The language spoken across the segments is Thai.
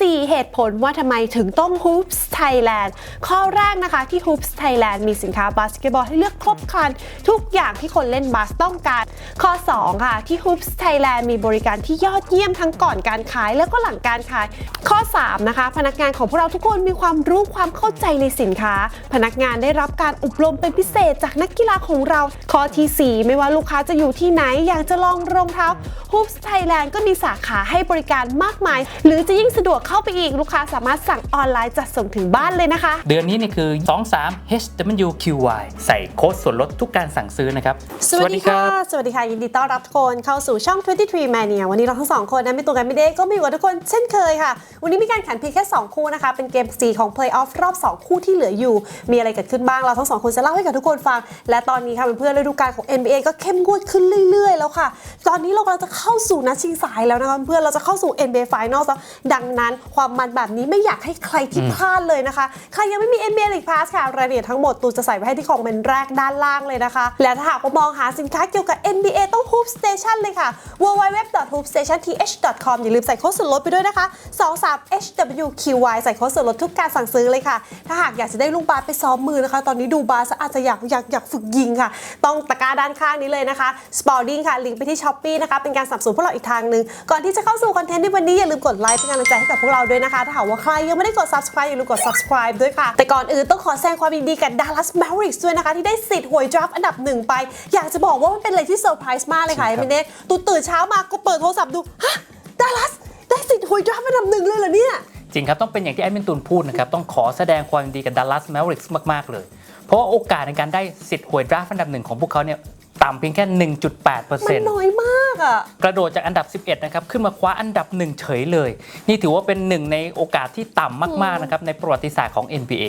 4 เหตุผลว่าทำไมถึงต้อง Hoops Thailand ข้อแรกนะคะที่ Hoops Thailand มีสินค้าบาสเกตบอลให้เลือกครบครัน ทุกอย่างที่คนเล่นบาสต้องการ ข้อ 2 ค่ะ ที่ Hoops Thailand มีบริการที่ยอดเยี่ยมทั้งก่อนการขายแล้วก็หลังการขาย ข้อ 3 นะคะ พนักงานของพวกเราทุกคนมีความรู้ความเข้าใจในสินค้า พนักงานได้รับการอบรมเป็นพิเศษจากนักกีฬาของเรา ข้อทีสี่4 ไม่ว่าลูกค้าจะอยู่ที่ไหนอยากจะลองรองเท้า Hoops Thailand ก็มีสาขาให้บริการมากมาย หรือจะยิ่งสะดวกเข้าไปอีกลูกค้าสามารถสั่งออนไลน์จัดส่งถึงบ้านเลยนะคะ เดือนนี้นี่คือ 23 HWQY ใส่โค้ดส่วนลดทุกการสั่งซื้อนะครับ สวัสดีค่ะ สวัสดีค่ะ ยินดีต้อนรับทุกคนเข้าสู่ช่อง 23 Mania วันนี้เราทั้งสองคนนะไม่ตัวกันไม่ได้ก็มีอยู่กับทุกคนเช่นเคยค่ะ วันนี้มีการแข่งเพียงแค่ 2 คู่นะคะ เป็นเกม 4 ของ Playoff รอบ 2 คู่ที่เหลืออยู่ มีอะไรเกิดขึ้นบ้างเราทั้งสองคนจะเล่าให้กับทุกคนฟัง และตอนนี้ค่ะเพื่อนๆฤดูกาลของ NBA ก็เข้มงวดขึ้นเรื่อย ๆ แล้วค่ะ ตอนนี้เรากำลังจะเข้าสู่นัดชิงสายแล้วนะคะเพื่อนๆเราจะเข้าสู่ NBA Finals แล้วดังนั้นความมันแบบนี้ไม่อยากให้ใครที่พลาดเลยนะคะ ใครยังไม่มี NBA League Pass ค่ะ รายละเอียดทั้งหมดตูจะใส่ไว้ให้ที่คอมเมนต์แรกด้านล่างเลยนะคะ และถ้าหากมองหาสินค้าเกี่ยวกับ NBA ต้อง Hoop Station เลยค่ะ www.hoopstationth.com อย่าลืมใส่โค้ดส่วนลดไปด้วยนะคะ 23 HWQY ใส่โค้ดส่วนลดทุกการสั่งซื้อเลยค่ะ ถ้าหากอยากจะได้ลูกบาสไปซ้อมมือนะคะ ตอนนี้ดูบาสอาจจะอยากอยากอยากฝึกยิงค่ะ ต้องตะกร้าด้านข้างนี้เลยนะคะ Spalding ค่ะลิงก์ไปที่ Shopee นะคะเป็นการสับสนุนพวกเราอีกทางหนึ่งก่อนที่จะเข้าสู่คอนเทนต์ในวันนี้อย่าลืมกดไลค์เป็นกำลังใจให้กับพวกเราด้วยนะคะถ้าหากว่าใครยังไม่ได้กด subscribe อย่าลืมกด subscribe ด้วยค่ะ แต่ก่อนอื่นต้องขอแสดงความยินดีกับ Dallas Mavericks ด้วยนะคะที่ได้สิทธิ์หวยดราฟต์อันดับหนึ่งไป อยากจะบอกว่ามันเป็นอะไรที่เซอร์ไพรส์มากเลยค่ะจริงครับเอมิเน่ตูตื่นเช้ามาก็เปิดโทรศัพท์ดูฮะ Dallas ได้สิทธิ์หวยดราฟต์อันดับหนึ่งเลยเหรอเนี่ยจริงครับ ต้องเป็นอย่างที่แอดมินตูนพูดนะครับ ต้องขอแสดงความยินดีกับ Dallas Mavericks มาก ๆ เลย เพราะว่าโอกาสในการได้สิทธิ์หวยดราฟต์อันดับหนึ่งของพวกเขาเนี่ย ต่ำเพียงแค่ มัน1.8%น้อยมากอะ กระโดดจากอันดับ 11 นะครับ ขึ้นมาคว้าอันดับหนึ่งเฉยเลย นี่ถือว่าเป็นหนึ่งในโอกาสที่ต่ำมาก ๆ นะครับ ในประวัติศาสตร์ของ NBA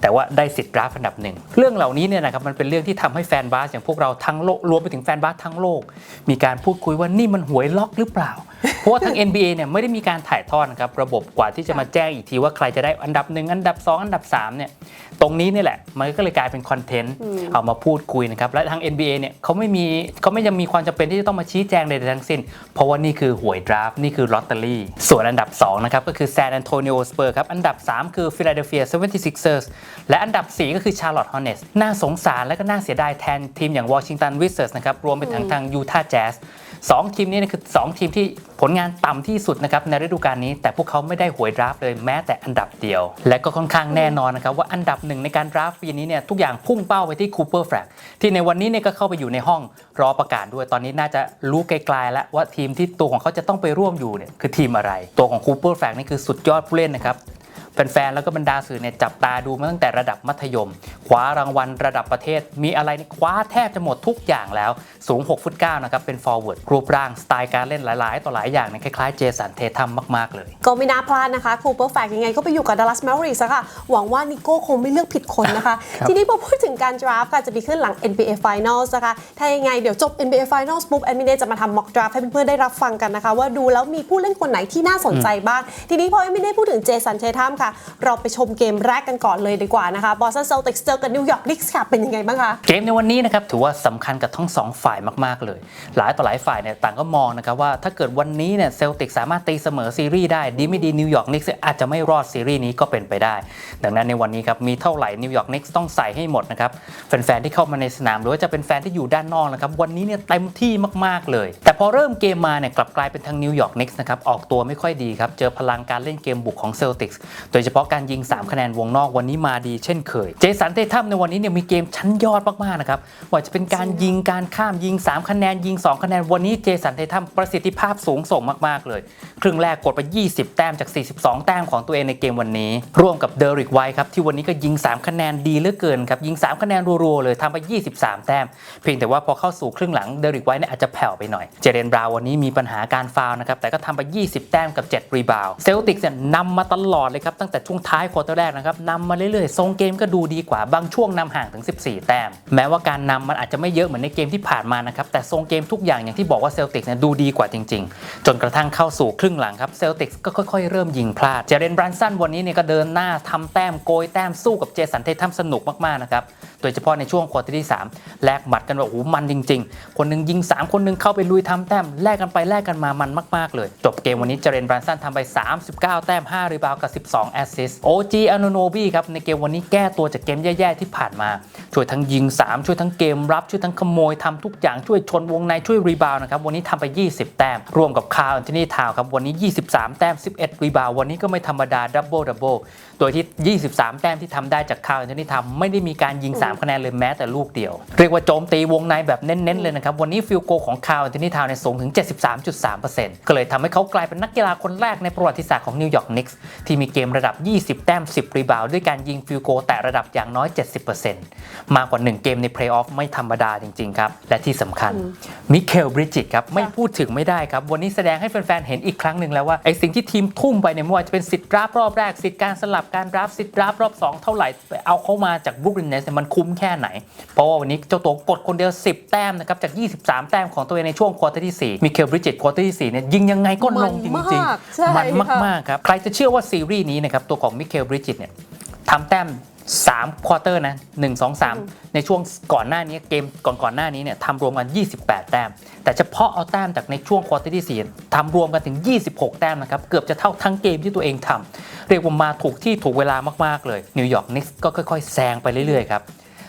แต่ว่าได้สิทธิ์ดราฟต์อันดับหนึ่ง เรื่องเหล่านี้เนี่ยนะครับ มันเป็นเรื่องที่ทำให้แฟนบาสอย่างพวกเราทั้งโลก รวมไปถึงแฟนบาสทั้งโลก มีการพูดคุยว่านี่มันหวยล็อกหรือเปล่า เพราะว่าทาง NBA เนี่ยไม่ได้มีการถ่ายทอดนะครับ ระบบกว่าที่จะมาแจ้งอีกทีว่าใครจะได้อันดับหนึ่งอันดับสองอันดับสามเนี่ยตรงนี้นี่แหละ มันก็เลยกลายเป็นคอนเทนต์เอามาพูดคุยนะครับ และทาง NBA เนี่ยเขาไม่มีเขาไม่ยังมีความจำเป็นที่จะต้องมาชี้แจงใดๆทั้งสิ้น เพราะว่านี่คือหวยดราฟต์นี่คือลอตเตอรี่ ส่วนอันดับ 2 นะครับ ก็คือ San Antonio Spurs ครับ อันดับ 3 คือ Philadelphia 76ers และอันดับ 4 ก็คือ Charlotte Hornets น่าสงสารและก็น่าเสียดายแทนทีมอย่าง Washington Wizards นะครับรวมไปถึงทาง Utah Jazz ส องทีมนี้นยคือ 2 ทีมที่ผลงานต่ำที่สุดนะครับในฤดูกาลนี้ แต่พวกเขาไม่ได้หวยดราฟเลยแม้แต่อันดับเดียว และก็ค่อนข้างแน่นอนนะครับว่าอันดับหนึ่งในการดราฟปีนี้เนี่ยทุกอย่างพุ่งเป้าไปที่คูเปอร์แฟลกที่ในวันนี้เนี่ยก็เข้าไปอยู่ในห้องรอประกาศด้วยตอนนี้น่าจะรู้ไกลๆแล้วว่าทีมที่ตัวของเขาจะต้องไปร่วมอยู่เนี่ยคือทีมอะไร ตัวของคูเปอร์แฟลกนี่คือสุดยอดผู้เล่นนะครับ แฟนๆ แล้วก็บรรดาสื่อเนี่ยจับตาดูมาตั้งแต่ระดับมัธยมคว้ารางวัลระดับประเทศ มีอะไรนี่คว้าแทบจะหมดทุกอย่างแล้ว สูง 6 ฟุต 9 นะครับ เป็นฟอร์เวิร์ดรูปร่าง สไตล์การเล่นหลายๆ ต่อหลายอย่างเนี่ยคล้ายๆ เจสันเททัมมาก ๆ เลย ก็ไม่น่าพลาดนะคะคูเปอร์แฟกยังไงก็ไปอยู่กับ Dallas Mavericks อะค่ะ หวังว่านิโก้คงไม่เลือกผิดคนนะคะครับทีนี้พอพูดถึงการดราฟต์ค่ะจะมีขึ้นหลัง NBA Finals นะคะถ้ายังไงเดี๋ยวจบ NBA Finals ปุ๊บแอดมินเดจะมาทำ mock draft ให้เพื่อนๆได้รับฟังกันนะคะว่าดูแล้วมีผู้เล่นคนไหนที่น่าสนใจบ้างทีนี้พอแอดมินเดพูดถึงเจสันเททัมค่ะเราไปชมเกมแรกกันก่อนเลยดีกว่านะคะ Boston Celtics เจอกับ New York Knicks ค่ะเป็นยังไงบ้างคะ เกมในวันนี้นะครับถือว่าสำคัญกับทั้งสองฝ่ายมาก ๆ เลย หลายต่อหลายฝ่ายเนี่ยต่างก็มองนะครับว่าถ้าเกิดวันนี้เนี่ยเซลติกสามารถตีเสมอซีรีส์ได้ดีไม่ดีนิวยอร์กนิกส์อาจจะไม่รอดซีรีส์นี้ก็เป็นไปได้ ดังนั้นในวันนี้ครับมีเท่าไหร่นิวยอร์กนิกส์ต้องใส่ให้หมดนะครับแฟนๆที่เข้ามาในสนามหรือว่าจะเป็นแฟนที่อยู่ด้านนอกนะครับวันนี้เนี่ยเต็มที่มากๆเลย แต่พอเริ่มเกมมาเนี่ยกลับกลายเป็นทางนิวยอร์กนิกส์นะครับออกตัวไม่ค่อยดีครับเจอพลังการเล่นเกมบุกของเซลติกส์โดยเฉพาะการยิงสามคะแนนวงนอกวันนี้มาดีเช่นเคย เจสันเตทัมในวันนี้เนี่ยมีเกมชั้นยอดมากๆนะครับว่าจะเป็นการยิงการข้ามยิง 3 คะแนนยิง 2 คะแนนวันนี้เจสันเตทัมประสิทธิภาพสูงส่งมากๆเลย ครึ่งแรกกดไป 20 แต้มจาก 42 แต้มของตัวเองในเกมวันนี้ ร่วมกับเดริกไวท์ครับที่วันนี้ก็ยิง 3 คะแนนดีเหลือเกินครับยิง 3 คะแนนรัวๆเลยทำไป 23 แต้ม เพียงแต่ว่าพอเข้าสู่ครึ่งหลังเดริกไวท์เนี่ยอาจจะแผ่วไปหน่อยเจเรนบราวน์วันนี้มีปัญหาการฟาวล์นะครับแต่ก็ทำไป 20 แต้มกับ 7 รีบาวด์เซลติกส์เนี่ยนำมาตลอดเลยครับตั้งแต่ช่วงท้ายควอเตอร์แรกนะครับนำมาเรื่อยๆ ทรงเกมก็ดูดีกว่าบางช่วงนำห่างถึง 14 แต้ม แม้ว่าการนำมันอาจจะไม่เยอะเหมือนในเกมที่ผ่านมานะครับแต่ทรงเกมทุกอย่างอย่างที่บอกว่าเซลติกเนี่ยดูดีกว่าจริง ๆ จนกระทั่งเข้าสู่ครึ่งหลังครับเซลติกก็ค่อยๆ เริ่มยิงพลาดเจเรนบรันสันวันนี้เนี่ยก็เดินหน้าทำแต้มโกยแต้มสู้กับเจสันเททัมสนุกมากๆนะครับโดยเฉพาะในช่วงควอเตอร์ที่ 3 แลกหมัดกันแบบโอ้โหมันจริง ๆ คนหนึงยิง 3 คนหนึงเข้าไปลุยทำแต้มแลกกันไปแลกกันมามันมาก ๆ เลย จบเกมวันนี้เจเรนบรันสันทำไป 39 แต้ม 5 รีบาวกับ 12แอสซิสต์โอจีอานโนบีครับในเกมวันนี้แก้ตัวจากเกมแย่ๆที่ผ่านมา ช่วยทั้งยิง 3 ช่วยทั้งเกมรับ ช่วยทั้งขโมยทำทุกอย่างช่วยชนวงในช่วยรีบาวนะครับวันนี้ทำไป 20 แต้ม รวมกับคาร์ลที่นี่ทาวครับวันนี้ 23 แต้ม 11 รีบาววันนี้ก็ไม่ธรรมดาดับเบิลดับเบิลโดยที่ 23 แต้มที่ทำได้จากคาร์ลที่นี่ทำไม่ได้มีการยิง 3 คะแนนเลยแม้แต่ลูกเดียว เรียกว่าโจมตีวงในแบบเน้น ๆ เลยนะครับ วันนี้ฟิลโกของคาร์ลที่นี่ทาวในยสูงถึง 73.3%ก็เลยทำให้เขากลายเป็นนักกีฬาคนแรกในประวัติศาสตร์ของนิวยอร์กนิกส์ที่มีเกมระดับ 20 แต้ม 10 รีบาวด์ด้วยการยิงฟิลโกแต่ระดับอย่างน้อย 70%มากกว่า 1 เกมในเพลย์ออฟไม่ธรรมดาจริง ๆ ครับ และที่สำคัญมิเคลบริจิตครับไม่พูดถึงไม่ได้ครับวันนี้แสดงให้แฟนๆเห็นอีกครั้งหนึ่งแล้วว่าไอ้สิ่งที่ทีมทุ่มไปเนี่ยไม่ว่าจะเป็นสิทธิ์ดราฟต์รอบแรกสิทธิ์การสลับการดราฟต์สิทธิ์ดราฟต์รอบสองเท่าไหร่ไปเอาเข้ามาจากบรูคลินเนสมันคุ้มแค่ไหน เพราะว่าวันนี้เจ้าตัวกดคนเดียว 10 แต้มนะครับจาก 23 แต้มของตัวเองในช่วงควอเตอร์ที่ 4 มิเคลบริจิตควอเตอร์ที่4เนี่ยยิงยังไงก็ลงจริงมันมากใช่ๆมันค่ะมากๆครับใครจะเชื่อว่าซีรีส์นี้นะครับตัวของมิเคลบริจิตเนี่ยทำแต้ม 3ควอเตอร์นะ1 2 3 ในช่วงก่อนหน้านี้เกมก่อนก่อนๆหน้านี้เนี่ยทำรวมกัน 28 แต้ม แต่เฉพาะเอาแต้มจากในช่วงควอเตอร์ที่ 4ทำรวมกันถึง 26 แต้มนะครับ เกือบจะเท่าทั้งเกมที่ตัวเองทำเรียกว่ามาถูกที่ถูกเวลามากๆเลยนิวยอร์กนิกส์ก็ค่อยๆ แซงไปเรื่อยๆครับ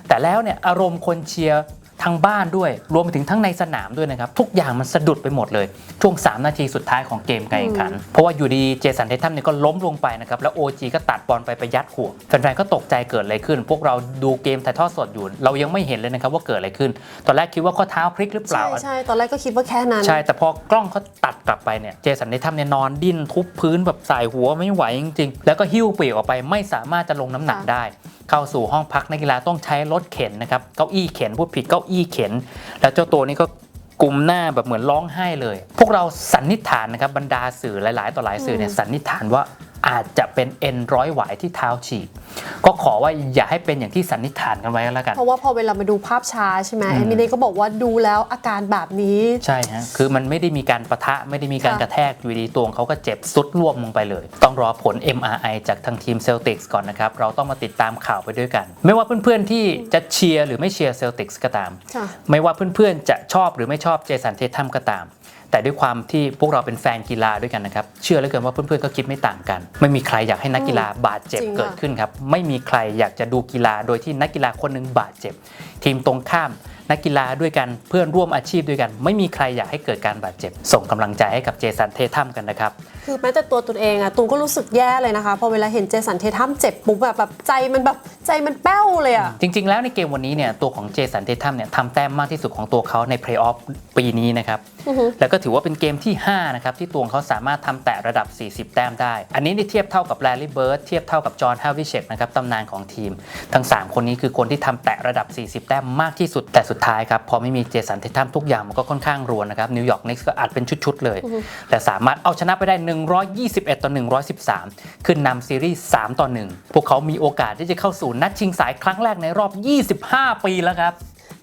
แต่แล้วเนี่ยอารมณ์คนเชียร์ ทางบ้านด้วย รวมไปถึงทั้งในสนามด้วยนะครับ ทุกอย่างมันสะดุดไปหมดเลย ช่วง 3 นาทีสุดท้ายของเกมการแข่งขัน เพราะว่าอยู่ดีเจสันเททัมเนี่ยก็ล้มลงไปนะครับ แล้ว OG ก็ตัดบอลไปไปยัดหัวแฟนๆก็ตกใจเกิดอะไรขึ้น พวกเราดูเกมถ่ายทอดสดอยู่ เรายังไม่เห็นเลยนะครับว่าเกิดอะไรขึ้น ตอนแรกคิดว่าข้อเท้าพลิกหรือเปล่า ใช่ใช่ตอนแรกก็คิดว่าแค่นั้น ใช่ แต่พอกล้องเขาตัดกลับไปเนี่ยเจสันในถ้ำเนี่ยนอนดิ้นทุบพื้นแบบสายหัวไม่ไหวจริงๆ แล้วก็หิ้วปีกออกไปไม่สามารถจะลงน้ำหนักค่ะได้ เข้าสู่ห้องพักนักกีฬาต้องใช้รถเข็นนะครับเก้าอี้เข็นพูดผิดเก้าอี้เข็น แล้วเจ้าตัวนี้ก็กุมหน้าแบบเหมือนร้องไห้เลย พวกเราสันนิษฐานนะครับบรรดาสื่อหลาย ๆ ต่อหลายสื่อเนี่ยสันนิษฐานว่า อาจจะเป็นเอ็นร้อยหวายที่เท้าฉีก ก็ขอว่าอย่าให้เป็นอย่างที่สันนิษฐานกันไว้ก็แล้วกัน เพราะว่าพอเวลามาดูภาพช้าใช่ไหมอืมเอมิเน่ก็บอกว่าดูแล้วอาการแบบนี้ใช่ฮะคือมันไม่ได้มีการประทะไม่ได้มีการค่ะกระแทกอยู่ดีตัวของเขาก็เจ็บสุดร่วมลงไปเลย ต้องรอผล MRI จากทางทีมเซลติกส์ก่อนนะครับ เราต้องมาติดตามข่าวไปด้วยกัน ไม่ว่าเพื่อนๆที่จะเชียร์หรือไม่เชียร์เซลติกส์ก็ตามค่ะไม่ว่าเพื่อนๆจะชอบหรือไม่ชอบเจสันเททัมก็ตาม แต่ด้วยความที่พวกเราเป็นแฟนกีฬาด้วยกันนะครับ เชื่อเหลือเกินว่าเพื่อนๆก็คิดไม่ต่างกัน ไม่มีใครอยากให้นักกีฬาบาดเจ็บจริงค่ะเกิดขึ้นครับ ไม่มีใครอยากจะดูกีฬาโดยที่นักกีฬาคนหนึงบาดเจ็บ ทีมตรงข้าม นักกีฬาด้วยกันเพื่อนร่วมอาชีพด้วยกัน ไม่มีใครอยากให้เกิดการบาดเจ็บ ส่งกำลังใจให้กับเจสันเททัมกันนะครับ คือแม้แต่ตัวตนเองอะตูนก็รู้สึกแย่เลยนะคะ พอเวลาเห็นเจสันเททัมเจ็บปุ๊บแบบแบบใจมันแบบใจมันแป้วเลยอะจริง ๆ แล้วในเกมวันนี้เนี่ยตัวของเจสันเททัมเนี่ยทำแต้มมากที่สุดของตัวเขาในเพลย์ออฟปีนี้นะครับอือฮึแล้วก็ถือว่าเป็นเกมที่ 5 นะครับ ที่ตัวของเขาสามารถทำแตะระดับ 40 แต้มได้ อันนี้ได้เทียบเท่ากับแลลี่เบิร์ดเทียบเท่ากับจอห์นฮาวิเชกนะครับตำนานของทีม ทั้ง 3 คนนี้คือคนที่ทำแตะระดับ 40 แต้มมากที่สุดแต่สุดท้ายครับพอไม่มีเจสันเททัมทุกอย่างมันก็ค่อนข้างรวนนะครับนิวยอร์กนิกส์ก็อัดเป็นชุดๆเลย แต่สามารถเอาชนะไปได้121 ต่อ 113 ขึ้นนำซีรีส์ 3 ต่อ 1 พวกเขามีโอกาสที่จะเข้าสู่นัดชิงสายครั้งแรกในรอบ 25 ปีแล้วครับ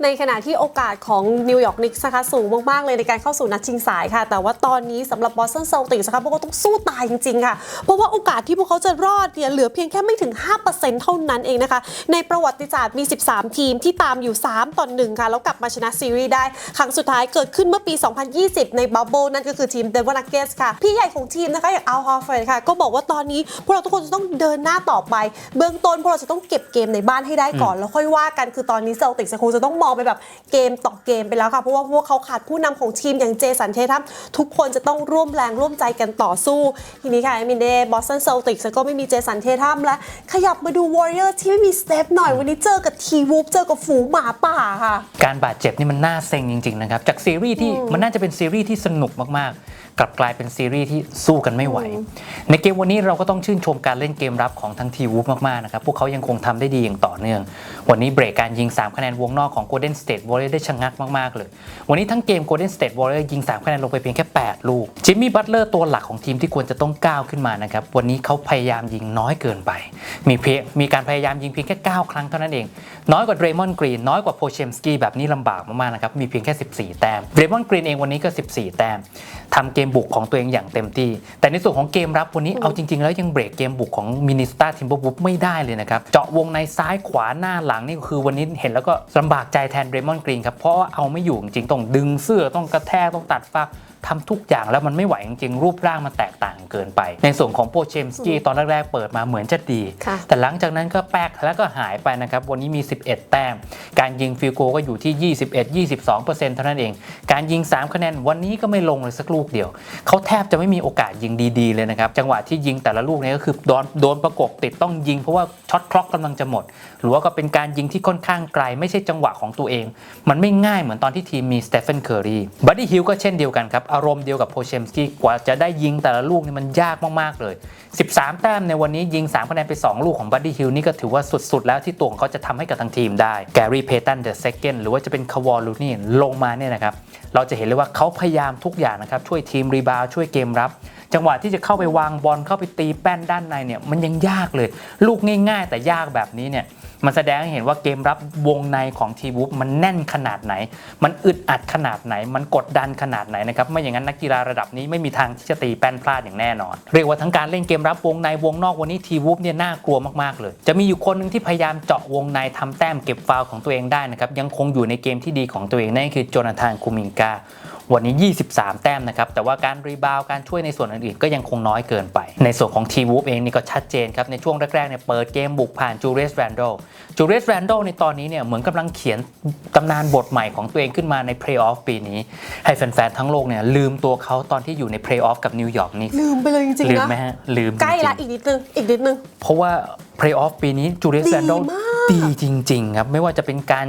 ในขณะที่โอกาสของนิวยอร์กนิกส์นะคะสูงมากๆเลยในการเข้าสู่นัดชิงสายค่ะ แต่ว่าตอนนี้สำหรับบอสตันเซลติกส์นะคะพวกเขาต้องสู้ตายจริงๆค่ะ เพราะว่าโอกาสที่พวกเขาจะรอดเนี่ยเหลือเพียงแค่ไม่ถึง 5%เท่านั้นเองนะคะ ในประวัติศาสตร์มี 13 ทีมที่ตามอยู่ 3 ต่อ 1 ค่ะ แล้วกลับมาชนะซีรีส์ได้ ครั้งสุดท้ายเกิดขึ้นเมื่อปี 2020 ในบับเบิลนั่นก็คือทีมเดนเวอร์นักเกสค่ะ พี่ใหญ่ของทีมนะคะอย่างอัลฮอฟเฟร์ค่ะ ก็บอกว่าตอนนี้พวกเราทุกคนจะต้องเดินหน้าต่อไป เบื้องต้นพวกเราจะต้องเก็บเกมในบ้านให้ได้ก่อนแล้วค่อยว่ากันคือตอนนี้เซลติกส์คงจะต้องมองไปแบบเกมต่อเกมไปแล้วค่ะเพราะว่าพวกเขาขาดผู้นำของทีมอย่างเจสันเททัมทุกคนจะต้องร่วมแรงร่วมใจกันต่อสู้ ทีนี้ค่ะเอมินเดบอสตันเซลติกส์ก็ไม่มีเจสันเททัมและขยับมาดูวอริเออร์ที่ไม่มีสเตปหน่อยวันนี้เจอกับทีวูฟเจอกับฝูงหมาป่าค่ะ การบาดเจ็บนี่มันน่าเซ็งจริงๆนะครับจากซีรีส์ที่มันน่าจะเป็นซีรีส์ที่สนุกมากๆ กลับกลายเป็นซีรีส์ที่สู้กันไม่ไหว ในเกมวันนี้เราก็ต้องชื่นชมการเล่นเกมรับของทั้งทีวูฟมากๆนะครับพวกเขายังคงทำได้ดีอย่างต่อเนื่อง วันนี้เบรกการยิง 3 คะแนนวงนอกของ Golden State Warriors ได้ชะงักมากๆเลย วันนี้ทั้งเกม Golden State Warriors ยิง 3 คะแนนลงไปเพียงแค่ 8 ลูกจิมมี่บัตเลอร์ตัวหลักของทีมที่ควรจะต้องก้าวขึ้นมานะครับวันนี้เขาพยายามยิงน้อยเกินไป มีเพียงมีการพยายามยิงเพียงแค่ 9 ครั้งเท่านั้นเอง น้อยกว่าเดรมอนกรีนน้อยกว่าโพเชมสกี้แบบนี้ลำบากมากๆนะครับมีเพียงแค่ 14 แต้มเดรมอนกรีนเองวันนี้ก็ 14 แต้มทำเกมบุกของตัวเองอย่างเต็มที่ แต่ในส่วนของเกมรับวันนี้เอาจริง ๆ แล้วยังเบรกเกมบุกของมินิสตาทิมเบอร์วูฟไม่ได้เลยนะครับ เจาะวงในซ้ายขวาหน้าหลังนี่คือวันนี้เห็นแล้วก็ลำบากใจแทนเดรมอนกรีนครับเพราะว่าเอาไม่อยู่จริงๆต้องดึงเสื้อต้องกระแทกต้องตัดฟ้าทำทุกอย่างแล้วมันไม่ไหวจริงๆ รูปร่างมันแตกต่างเกินไป ในส่วนของโปเชมสกี้ตอนแรกๆ เปิดมาเหมือนจะดีค่ะแต่หลังจากนั้นก็แป๊กแล้วก็หายไปนะครับ วันนี้มี 11 แต้ม การยิงฟิลโกก็อยู่ที่ 21-22%เท่านั้นเอง การยิง 3 คะแนนวันนี้ก็ไม่ลงเลยสักลูกเดียวเขาแทบจะไม่มีโอกาสยิงดีๆเลยนะครับ จังหวะที่ยิงแต่ละลูกเนี่ยก็คือโดนโดนประกบติดต้องยิงเพราะว่าช็อตคล็อกกำลังจะหมด หรือว่าก็เป็นการยิงที่ค่อนข้างไกล ไม่ใช่จังหวะของตัวเอง มันไม่ง่ายเหมือนตอนที่ทีมมีสเตฟ e นเคอรีบัดดี้ฮิลก็เช่นเดียวกันครับอารมณ์เดียวกับโพเชมสกี้กว่าจะได้ยิงแต่ละลูกนี่มันยากมากๆเลย 13 แต้มในวันนี้ยิง3คะแนนไป 2 ลูกของบัดดี้ฮิลนี่ก็ถือว่าสุดๆ แล้วที่ตัวของเขาจะทำให้กับทางทีมได้แกรี่เพตันเดอะเซคหรือว่าจะเป็นคาวอลูนี่ลงมาเนี่ยนะครับเราจะเห็นเลยว่าเขาพยายามทุกอย่างนะครับช่วยทีมรีบาวช่วยเกมรับ จังหวะที่จะเข้าไปวางบอลเข้าไปตีแป้นด้านในเนี่ยมันยังยากเลย ลูกง่ายๆ แต่ยากแบบนี้เนี่ยมันแสดงให้เห็นว่าเกมรับวงในของทีวูฟมันแน่นขนาดไหน มันอึดอัดขนาดไหน มันกดดันขนาดไหนนะครับ ไม่อย่างนั้นนักกีฬาระดับนี้ไม่มีทางที่จะตีแป้นพลาดอย่างแน่นอน เรียกว่าทั้งการเล่นเกมรับวงในวงนอกวันนี้ทีวูฟเนี่ยน่ากลัวมากๆเลย จะมีอยู่คนหนึ่งที่พยายามเจาะวงในทำแต้มเก็บฟาวของตัวเองได้นะครับ ยังคงอยู่ในเกมที่ดีของตัวเองนั่นคือโจนาธานคูมิงกา วันนี้ 23 แต้มนะครับ แต่ว่าการรีบาวด์การช่วยในส่วนอื่นๆ ก็ยังคงน้อยเกินไป ในส่วนของทีวูฟเองนี่ก็ชัดเจนครับ ในช่วงแรกๆเนี่ยเปิดเกมบุกผ่านจูเรสแรนโดจูเรสแรนโดในตอนนี้เนี่ยเหมือนกำลังเขียนตำนานบทใหม่ของตัวเองขึ้นมาในเพลย์ออฟปีนี้ ให้แฟนๆ ทั้งโลกเนี่ยลืมตัวเขาตอนที่อยู่ในเพลย์ออฟกับนิวยอร์กนิกส์ลืมไปเลยจริงลืๆมนะไหมฮะลืมใกล้จริงๆละอีกนิดนึงอีกนิดนึงเพราะว่าเพลย์ออฟปีนี้จูเลียสดีแรนโดมากดีจริงๆครับไม่ว่าจะเป็นการ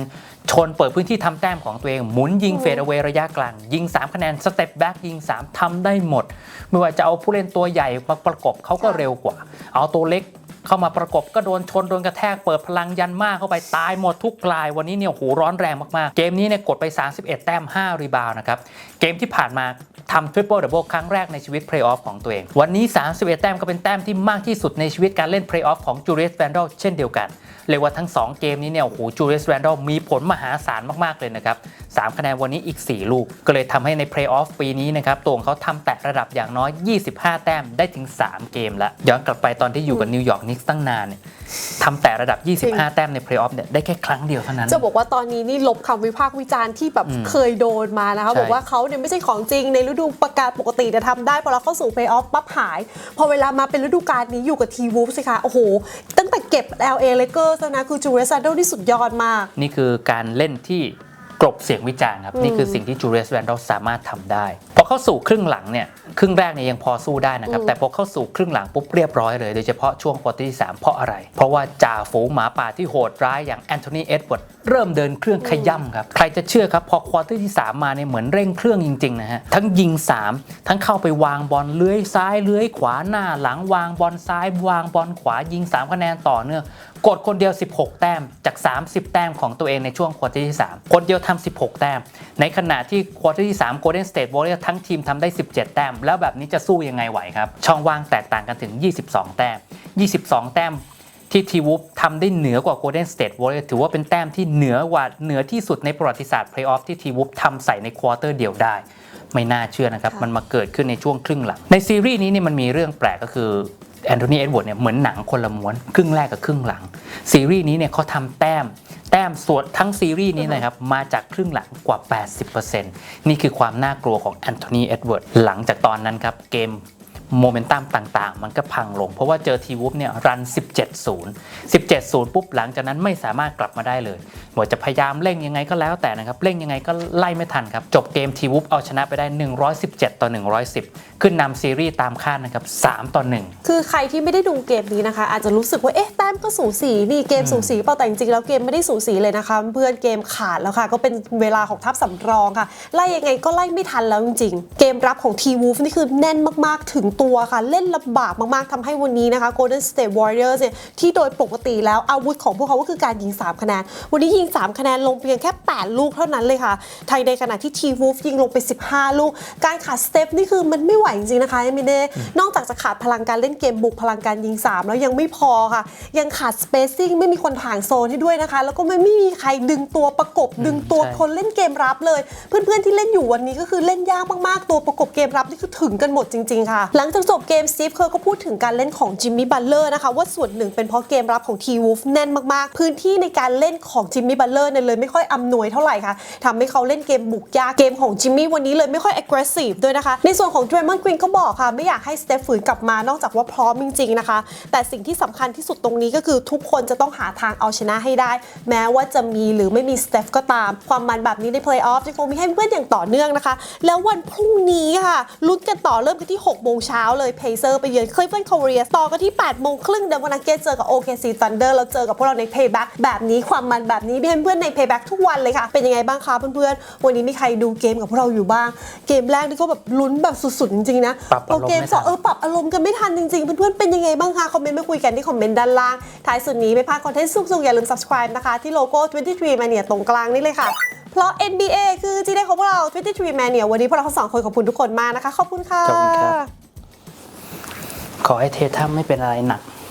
ชนเปิดพื้นที่ทำแต้มของตัวเอง หมุนยิงเฟดเอา a y ระยะกลางยิง 3 คะแนนสเต็ปแบ็กยิง 3ทำได้หมด ไม่ว่าจะเอาผู้เล่นตัวใหญ่มาประกบเขาก็เร็วกว่า เอาตัวเล็กเข้ามาประกบก็โดนชนโดนกระแทกเปิดพลังยันมากเข้าไปตายหมดทุกกลาย วันนี้เนี่ยโหร้อนแรงมากๆ เกมนี้เนี่ยกดไป 31 แต้ม 5 รีบาวน์นะครับ เกมที่ผ่านมาทำทริปเปิลดับเบิลครั้งแรกในชีวิตเพลย์ออฟของตัวเอง วันนี้ 31 แต้มก็เป็นแต้มที่มากที่สุดในชีวิตการเล่นเพลย์ออฟของจูเลียสแรนดอลเช่นเดียวกันเรียกว่าทั้ง 2 เกมนี้เนี่ยโอ้โหจูเลียสแรนดอลมีผลมหาศาลมากๆเลยนะครับ3คะแนนวันนี้อีก 4 ลูก ก็เลยทำให้ในเพลย์ออฟปีนี้นะครับตัวของเขาทำแตะระดับอย่างน้อย 25 แต้มได้ถึง 3 เกมแล้วย้อนกลับไปตอนที่อยู่กับนิวยอร์กนิกส์ตั้งนานเนี่ยทำแตะระดับ 25 แต้มในเพลย์ออฟเนี่ยได้แค่ครั้งเดียวเท่านั้น จะบอกว่าตอนนี้นี่ลบคำวิพากษ์วิจารณ์ที่แบบอืมเคยโดนมานะคะใช่บอกว่าเขาเนี่ยไม่ใช่ของจริงในฤดูประกาศปกติจะทำได้พอเราเข้าสู่เพย์ออฟปั๊บหาย พอเวลามาเป็นฤดูกาลนี้อยู่กับทีวูฟสิคะโอ้โห ตั้งแต่เก็บ LA สแล้วนะคือจูเรซันโดนี่สุดยอดมาก นี่คือการเล่นที่ กลบเสียงวิจารณ์ครับ นี่คือสิ่งที่จูเลียสแรนดอลสามารถทำได้ พอเข้าสู่ครึ่งหลังเนี่ยครึ่งแรกเนี่ยยังพอสู้ได้นะครับอืมแต่พอเข้าสู่ครึ่งหลังปุ๊บเรียบร้อยเลย โดยเฉพาะช่วงควอเตอร์ที่ 3 เพราะอะไร เพราะว่าจ่าฝูงหมาป่าที่โหดร้ายอย่างแอนโทนีเอ็ดเวิร์ดเริ่มเดินเครื่องขย่ำครับ ใครจะเชื่อครับพอควอเตอร์ที่ 3 มาเนี่ยเหมือนเร่งเครื่องจริงๆนะฮะทั้งยิง 3 ทั้งเข้าไปวางบอลเลื้อยซ้ายเลื้อยขวาหน้าหลังวางบอลซ้ายวางบอลขวายิง 3 คะแนนต่อเนื่องกดคนเดียว 16 แต้มจาก 30 แต้มของตัวเองในช่วงควอเตอร์ที่ 3 คนเดียวทำ16 แต้ม ในขณะที่ควอเตอร์ที่ 3 Golden State Warriors ทั้งทีมทำได้ 17 แต้ม แล้วแบบนี้จะสู้ยังไงไหวครับ ช่องว่างแตกต่างกันถึง 22 แต้ม 22 แต้มที่ทีวูฟทำได้เหนือกว่า Golden State Warriors ถือว่าเป็นแต้มที่เหนือกว่าเหนือที่สุดในประวัติศาสตร์เพลย์ออฟที่ทีวูฟทำใส่ในควอเตอร์เดียวได้ ไม่น่าเชื่อนะครับค่ะมันมาเกิดขึ้นในช่วงครึ่งหลัง ในซีรีส์นี้เนี่ยมันมีเรื่องแปลกก็คือ แอนโทนีเอ็ดเวิร์ดเนี่ยเหมือนหนังคนละม้วนครึ่งแรกกับครึ่งหลัง ซีรีส์นี้เนี่ยเขาทำแต้มแต้มส่วนทั้งซีรีส์นี้นะครับ มาจากครึ่งหลังกว่า 80%นี่คือความน่ากลัวของแอนโทนีเอ็ดเวิร์ดหลังจากตอนนั้นครับ เกมโมเมนตัมต่าง ๆ มันก็พังลง เพราะว่าเจอทีวูฟเนี่ยรัน 17-0 17-0 ปุ๊บหลังจากนั้นไม่สามารถกลับมาได้เลย บอกจะพยายามเร่งยังไงก็แล้วแต่นะครับเร่งยังไงก็ไล่ไม่ทันครับ จบเกมทีวูฟเอาชนะไปได้ 117 ต่อ 110 ขึ้นนำซีรีส์ตามคาดนะครับ3ต่อ 1 คือใครที่ไม่ได้ดูเกมนี้นะคะ อาจจะรู้สึกว่าเอ๊ะต้ต้มก็สูสีนี่เกมสูสีเปล่าแต่จริงๆแล้วเกมไม่ได้สูสีเลยนะคะ เพื่อนเกมขาดแล้วค่ะ ก็เป็นเวลาของทัพสำรองค่ะ ไล่ยังไงก็ไล่ไม่ทันแล้วจริงๆ เกมรับของ T Wolf นี่คือแน่นมากๆถึงตัวค่ะ เล่นลำบากมากๆทำให้วันนี้นะคะ Golden State Warriors เนี่ยที่โดยปกติแล้วอาวุธของพวกเขาก็คือการยิง 3 คะแนน วันนี้ยิง 3 คะแนนลงเพียงแค่ 8 ลูกเท่านั้นเลยค่ะไทยในขณะที่ T Wolf ยิงลงไป 15 ลูก การขาดสเต็ปนี่คือมันไม่ไหวจริงๆนะคะเอมิเน่นอกจากจะขาดพลังการเล่นเกมบุกพลังการยิง 3 แล้วยังไม่พอค่ะยังขาด spacing ไม่มีคนถ่างโซนให้ด้วยนะคะ แล้วก็ไม่ไม่มีใครดึงตัวประกบ ดึงตัวใช่คนเล่นเกมรับเลย เพื่อนๆที่เล่นอยู่วันนี้ก็คือเล่นยากมากๆ ตัวประกบเกมรับนี่คือถึงกันหมดจริงๆค่ะ หลังจากจบเกมสตีฟเคอร์ก็พูดถึงการเล่นของจิมมี่บัลเลอร์นะคะว่าส่วนหนึ่งเป็นเพราะเกมรับของทีวูฟแน่นมากๆ พื้นที่ในการเล่นของจิมมี่บัลเลอร์เนี่ยเลยไม่ค่อยอำนวยเท่าไหร่ค่ะทำให้เขาเล่นเกมบุกยากเกมของจิมมี่วันนี้เลยไม่ค่อย aggressive ด้วยนะคะ ในส่วนของดร m มอนด์กรีนก็บอกค่ะ ไม่อยากให้สเตฟฝืนกลับมานอกจากว่าพร้อมจริงๆนะคะ แต่สิ่งที่สำคัญที่สุดตรงนี้ก็คือทุกคนจะต้องหาทางเอาชนะให้ได้ แม้ว่าจะมีหรือไม่มีสเตฟก็ตาม ความมันแบบนี้ในเพลย์ออฟจะคงมีให้เพื่อนอย่างต่อเนื่องนะคะ แล้ววันพรุ่งนี้ค่ะลุ้นกันต่อเริ่มกันที่6โมงเช้าเลยเพเซอร์ไปเยือนคลิฟแลนด์คอเรียต่อกันที่8โมงครึ่งเดนวอนักเกตเจอกับ OKC Thunder แล้วเจอกับพวกเราใน Payback แบบนี้ความมันแบบนี้เพื่อนๆใน Payback ทุกวันเลยค่ะ เป็นยังไงบ้างคะเพื่อนๆ วันนี้มีใครดูเกมกับพวกเราอยู่บ้าง เกมแรกนี่ก็แบบลุ้นแบบสุดๆจริงๆนะปรับอารมณ์พอเกมไม่สทัอนงเออปรับอารมณ์กันไม่ทันจริงๆเพื่อนๆเป็นยังไงบ้างคะคอมเมนต์มาคุยกันที่คอมเมนต์ด้านล่างท้ายสุดนี้ไม่พลาดคอนเทนต์สุกๆ อย่าลืม subscribe นะคะที่โลโก้ 23 Mania ตรงกลางนี่เลยค่ะ เพราะ NBA คือจีเดของพวกเรา 23 Mania วันนี้พวกเราทั้งสองคนขอบคุณทุกคนมากนะคะ ขอบคุณค่ะขอบคุณครับ ขอให้เททัมไม่เป็นอะไรหนัก